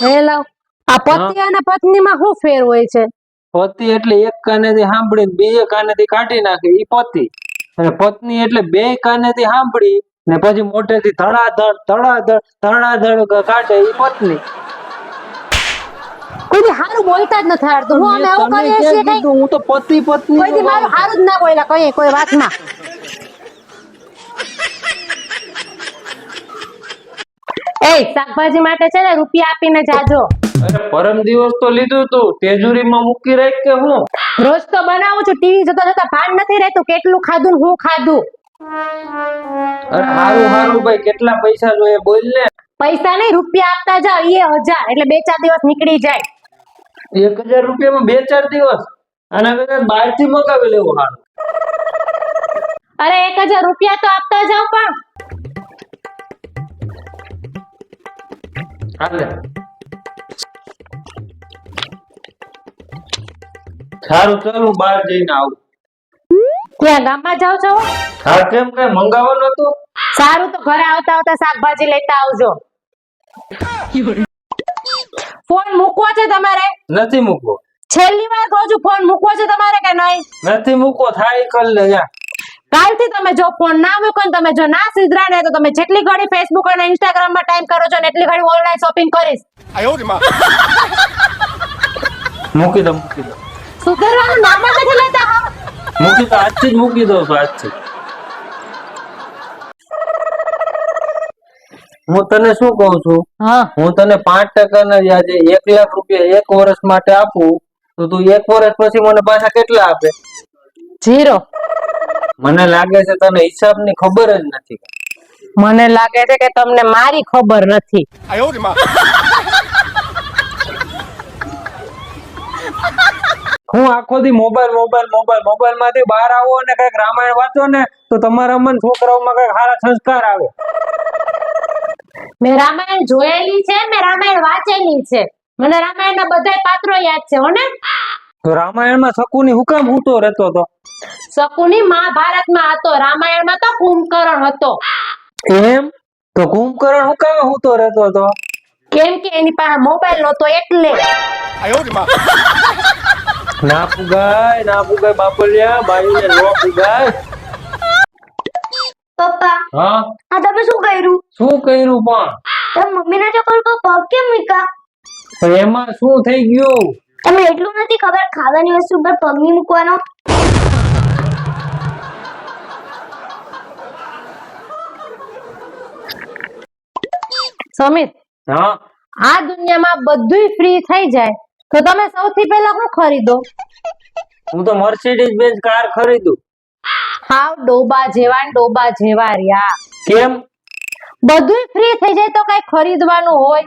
હે લાવ આ પતિ અને પત્નીમાં શું ફેર હોય છે? પતિ એટલે એક કાનેથી સાંભળીને બીજે કાનેથી કાઢી નાખે ઈ પતિ. અને પત્ની એટલે બે કાનેથી સાંભળી ને પછી મોટેથી ધડાધડ ધડાધડ ધડાધડ કાઢે ઈ પત્ની. કોઈ હારું બોલતા જ નથી હું અમે એવું કરીએ છીએ ક્યાં કઈ? કીધું? હું તો પતિ પત્ની કોઈ મારું હારું જ ના બોલ્યા કઈ કોઈ વાતમાં. એ શાકભાજી માટે છે ને રૂપિયા આપીને જાજો. અરે પરમ દિવસ તો લીધું તું. તેજુરીમાં મૂકી રાખ કે હું? રોજ તો બનાવું છું ટીવી જોતા જોતા ભાન નથી રહેતું કેટલું ખાધું હું ખાધું. અરે હારું હારું ભાઈ કેટલા પૈસા જોઈએ બોલ ને. પૈસા નહીં રૂપિયા આપતા જાવ એ હજાર એટલે બે ચાર દિવસ નીકળી જાય. એક હજાર રૂપિયામાં બે ચાર દિવસ? આના કરતા બહારથી મગાવી લેવું હારું. અરે એક હજાર રૂપિયા તો આપતા જાવ પણ. હાલે સારું ચાલ હું બહાર જઈને આવું ત્યાં ગામમાં જાવ છો? હા કેમ કઈ મંગાવવાનું હતું સારું તો ઘરે આવતા આવતા શાકભાજી લેતા આવજો. ફોન મૂકવો છે તમારે? નથી મૂકવો. છેલ્લી વાર કહું છું ફોન મૂકવો છે તમારે કે નહીં? નથી મૂકવો થાય કલ લે જા કાલથી તમે જો ફોન ના મૂકો તમે જો ના સિદ્ધરા ને તો તમે જેટલી ઘડી ફેસબુક અને ઇન્સ્ટાગ્રામમાં ટાઈમ કરો છો ને એટલી ઘડી ઓનલાઈન શોપિંગ કરીશ. મૂકી દો મૂકી દો સુધરવાનું નામ નથી લેતા. મૂકી દો આજથી જ મૂકી દો છો હું તને શું કઉ છું? હું. તને પાંચ ટકા ના વ્યાજે એક લાખ રૂપિયા એક વર્ષ માટે આપું તો તું એક વર્ષ પછી મને પાછા કેટલા આપે? જીરો મને લાગે છે તને હિસાબની ખબર જ નથી. મને લાગે છે કે તમને મારી ખબર નથી. હું આખો દી મોબાઈલ મોબાઈલ મોબાઈલ મોબાઈલમાંથી બહાર આવો અને કંઈક રામાયણ વાંચો ને તો તમારા મન છોકરાઓમાં કંઈક સારા સંસ્કાર આવે. મેં રામાયણ જોયેલી છે મેં રામાયણ વાંચેલી છે. મને રામાયણ ના બધા પાત્રો યાદ છે હો ને? તો રામાયણમાં શકુની હુકમ હું તો રહેતો હતો? શકુની મહાભારતમાં હતો રામાયણમાં તો કુંભકર્ણ હતો. એમ? તો કુંભકર્ણ હું કામ હું તો રહેતો હતો? કેમ કે એની પાસે મોબાઈલ નહોતો એટલે. ના પુગાય ના પુગાય બાપલિયા બાયુને નો પુગાય. પપ્પા હા? આ તમે શું કર્યું? શું કર્યું પણ? તમે મમ્મીને ચકલ કો પગ કેમ મૂકા પણ એમાં શું થઈ ગયું? તમે એટલું નથી ખબર ખાવાની વસ્તુ પર પગ નહીં મૂકવાનો. સમિત હા. આ દુનિયામાં બધુંય ફ્રી થઈ જાય. તો તમે સૌથી પહેલા શું ખરીદો? હું તો મર્સિડીઝ બેન્ઝ કાર ખરીદું. હાવ ડોબા જેવા ડોબા જેવા રહ્યા. કેમ? બધુંય ફ્રી થઈ જાય તો કઈ ખરીદવાનું હોય.